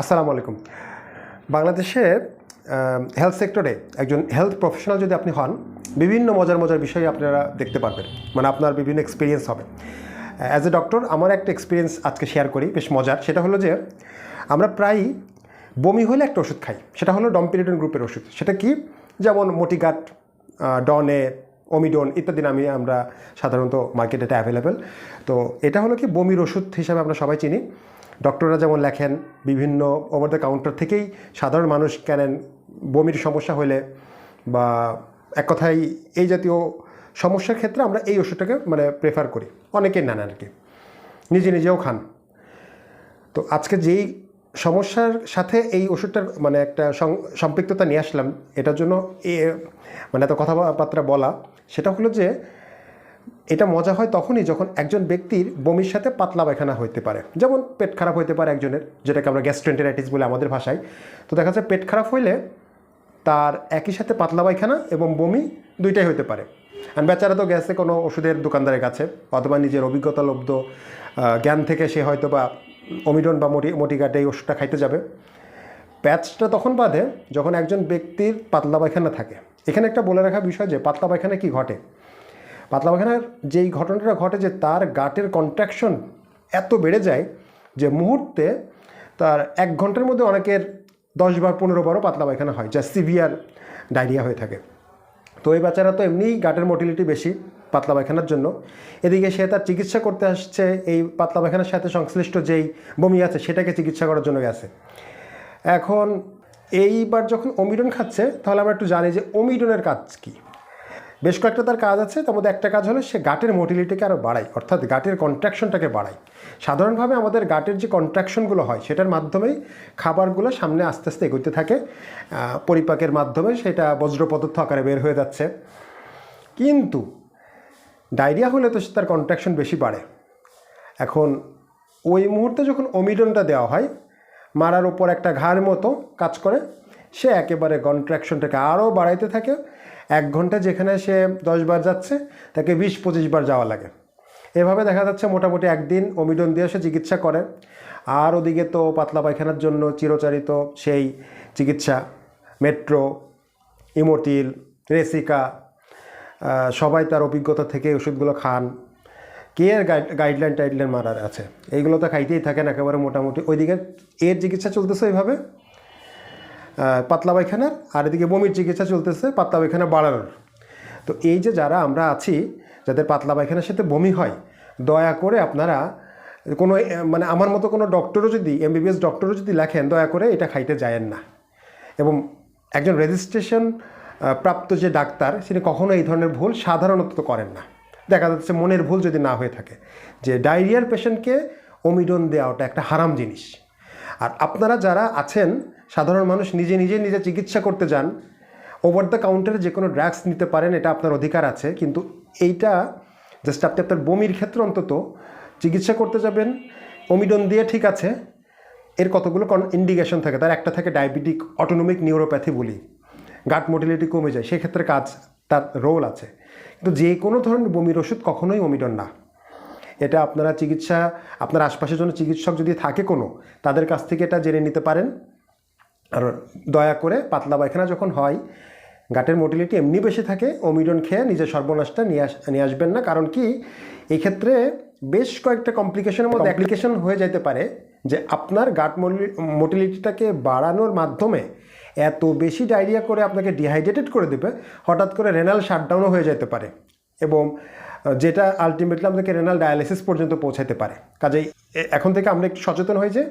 আসসালামু আলাইকুম। বাংলাদেশে হেলথ সেক্টরে একজন হেলথ প্রফেশনাল যদি আপনি হন, বিভিন্ন মজার মজার বিষয় আপনারা দেখতে পারবেন। মানে আপনার বিভিন্ন এক্সপিরিয়েন্স হবে। অ্যাজ এ ডক্টর আমার একটা এক্সপিরিয়েন্স আজকে শেয়ার করি, বেশ মজার। সেটা হলো যে, আমরা প্রায়ই বমি হলে একটা ওষুধ খাই। সেটা হলো ডম্পিরিডন গ্রুপের ওষুধ। সেটা কি? যেমন মোটিগাট ডনে ওমিডন ইত্যাদি নামে আমরা সাধারণত মার্কেটে এটা অ্যাভেলেবেল তো এটা হলো কি বমির ওষুধ হিসাবে আমরা সবাই চিনি। ডক্টররা যেমন লেখেন, বিভিন্ন ওভার দ্য কাউন্টার থেকেই সাধারণ মানুষ কেনেন বমির সমস্যা হলে বা এক কথায় এই জাতীয় সমস্যার ক্ষেত্রে আমরা এই ওষুধটাকে মানে প্রেফার করি। অনেকেই নেন আর কি নিজে নিজেও খান। তো আজকে যেই সমস্যার সাথে এই ওষুধটার মানে একটা সম্পৃক্ততা নিয়ে আসলাম, এটার জন্য এ মানে এত কথাবার্তা বলা সেটা হলো যে, এটা মজা হয় তখনই যখন একজন ব্যক্তির বমির সাথে পাতলা পায়খানা হইতে পারে। যেমন পেট খারাপ হইতে পারে একজনের, যেটাকে আমরা গ্যাস্ট্রেন্টেরাইটিস বলে আমাদের ভাষায়। তো দেখা যাচ্ছে পেট খারাপ হইলে তার একই সাথে পাতলা পায়খানা এবং বমি দুইটাই হতে পারে। আর বেচারা তো গেছে কোনো ওষুধের দোকানদারের কাছে, অথবা নিজের অভিজ্ঞতা লব্ধ জ্ঞান থেকে সে হয়তো বা অমিডন বা মোটি মোটিকাটে এই ওষুধটা খাইতে যাবে। প্যাচটা তখন বাঁধে যখন একজন ব্যক্তির পাতলা পায়খানা থাকে। এখানে একটা বলে রাখা বিষয় যে পাতলা পায়খানা কি ঘটে? পাতলা পায়খানার যেই ঘটনাটা ঘটে যে তার গাটের কন্ট্রাকশন এত বেড়ে যায় যে মুহূর্তে তার এক ঘণ্টার মধ্যে অনেকের দশ বার, পনেরো বারও পাতলা পায়খানা হয়, যা সিভিয়ার ডায়রিয়া হয়ে থাকে। তো এই বাচ্চারা তো এমনিই গাটের মোটিলিটি বেশি পাতলা পায়খানার জন্য। এদিকে সে তার চিকিৎসা করতে আসছে, এই পাতলা পায়খানার সাথে সংশ্লিষ্ট যেই বমি আছে সেটাকে চিকিৎসা করার জন্য গেছে। এখন এইবার যখন অমিডন খাচ্ছে, তাহলে আমরা একটু জানি যে অমিডনের কাজ কী। বেশ কয়েকটা তার কাজ আছে, তার মধ্যে একটা কাজ হলো সে গাটের মোটিলিটিকে আরও বাড়ায়, অর্থাৎ গাটের কন্ট্রাকশনটাকে বাড়ায়। সাধারণভাবে আমাদের গাটের যে কন্ট্রাকশনগুলো হয়, সেটার মাধ্যমেই খাবারগুলো সামনে আস্তে আস্তে এগোতে থাকে। পরিপাকের মাধ্যমে সেটা বজ্র পদার্থ আকারে বের হয়ে যাচ্ছে। কিন্তু ডায়রিয়া হলে তো সে তার কন্ট্রাকশন বেশি বাড়ে। এখন ওই মুহূর্তে যখন অমিডনটা দেওয়া হয় মারার ওপর একটা ঘাড় মতো কাজ করে, সে একেবারে কন্ট্রাকশনটাকে আরও বাড়াইতে থাকে। এক ঘণ্টা যেখানে সে দশ বার যাচ্ছে, তাকে বিশ পঁচিশ বার যাওয়া লাগে। এভাবে দেখা যাচ্ছে মোটামুটি একদিন অমিডন দিয়ে সে চিকিৎসা করে। আর ওদিকে তো পাতলা পায়খানার জন্য চিরচারিত সেই চিকিৎসা, মেট্রো, ইমোটিল, রেসিকা সবাই তার অভিজ্ঞতা থেকে ওষুধগুলো খান। কে এর গাইডলাইন টাইডলাইন মারার আছে? এইগুলো তো খাইতেই থাকেন একেবারে মোটামুটি। ওইদিকে এর চিকিৎসা চলতেছে এইভাবে। পাতলা পায়খানার, আর এদিকে বমির চিকিৎসা চলতেছে পাতলা পায়খানা বাড়ানোর। তো এই যে যারা আমরা আছি, যাদের পাতলা পায়খানার সাথে বমি হয়, দয়া করে আপনারা কোনো মানে আমার মতো কোনো ডক্টরও যদি এমবিবিএস ডক্টরও যদি লেখেন, দয়া করে এটা খাইতে যায়েন না। এবং একজন রেজিস্ট্রেশন প্রাপ্ত যে ডাক্তার, তিনি কখনো এই ধরনের ভুল সাধারণত করেন না। দেখা যাচ্ছে মনের ভুল যদি না হয়ে থাকে। যে ডায়রিয়ার পেশেন্টকে অমিডন দেওয়াটা একটা হারাম জিনিস। আর আপনারা যারা আছেন, সাধারণ মানুষ নিজে নিজে নিজে চিকিৎসা করতে যান ওভার দ্য কাউন্টারে যে কোনো ড্রাগস নিতে পারেন, এটা আপনার অধিকার আছে। কিন্তু এইটা জাস্ট আপনি আপনার বমির ক্ষেত্রে অন্তত চিকিৎসা করতে যাবেন অমিডন দিয়ে ঠিক আছে। এর কতগুলো ইন্ডিকেশন থাকে? তার একটা থাকে ডায়াবেটিক অটোনমিক নিউরোপ্যাথি বলি। গাট মোটিলিটি কমে যায়, সেক্ষেত্রে কাজ তার রোল আছে। কিন্তু যে কোনো ধরনের বমির ওষুধ কখনোই অমিডন না। এটা আপনারা চিকিৎসা আপনার আশপাশের জন্য চিকিৎসক যদি থাকে কোনো তাদের কাছ থেকে এটা জেনে নিতে পারেন। আর দয়া করে পাতলা পায়খানা যখন হয় গাটের মোটিলিটি এমনি বেশি থাকে অমিডন খেয়ে নিজের সর্বনাশটা নিয়ে আস নিয়ে আসবেন না। কারণ কি এই ক্ষেত্রে বেশ কয়েকটা কমপ্লিকেশনের মধ্যে অ্যাপ্লিকেশন হয়ে যেতে পারে যে আপনার গাট মোটিলিটিটাকে বাড়ানোর মাধ্যমে এত বেশি ডায়রিয়া করে আপনাকে ডিহাইড্রেটেড করে দেবে, হঠাৎ করে রেনাল শাটডাউনও হয়ে যেতে পারে এবং যেটা আলটিমেটলি আপনাকে রেনাল ডায়ালিসিস পর্যন্ত পৌঁছাতে পারে। কাজেই এখন থেকে আমরা একটু সচেতন হয়ে যে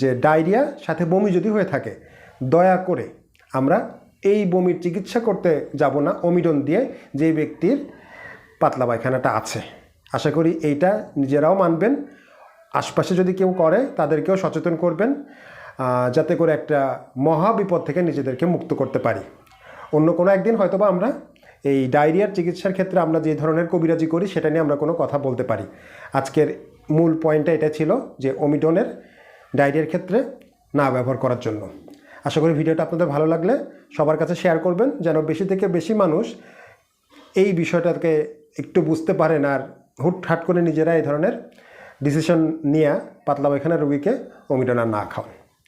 যে ডায়রিয়া সাথে বমি যদি হয়ে থাকে, দয়া করে আমরা এই বমির চিকিৎসা করতে যাব না অমিডন দিয়ে যে ব্যক্তির পাতলা পায়খানাটা আছে। আশা করি এইটা নিজেরাও মানবেন, আশপাশে যদি কেউ করে তাদেরকেও সচেতন করবেন। যাতে করে একটা মহা বিপদ থেকে নিজেদেরকে মুক্ত করতে পারি। অন্য কোনো একদিন হয়তোবা আমরা এই ডায়রিয়ার চিকিৎসার ক্ষেত্রে আমরা যে ধরনের কবিরাজি করি, সেটা নিয়ে আমরা কোনো কথা বলতে পারি। আজকের মূল পয়েন্টটা এটা ছিল যে অমিডনের ডায়রিয়ার ক্ষেত্রে না ব্যবহার করার জন্য। আশা করি ভিডিওটা আপনাদের ভালো লাগলে সবার কাছে শেয়ার করবেন, যেন বেশি থেকে বেশি মানুষ এই বিষয়টাকে একটু বুঝতে পারেন আর হুটহাট করে নিজেরা এই ধরনের ডিসিশন নিয়ে পাতলা পায়খানা রুগীকে অমিডন আর না খাওয়ান।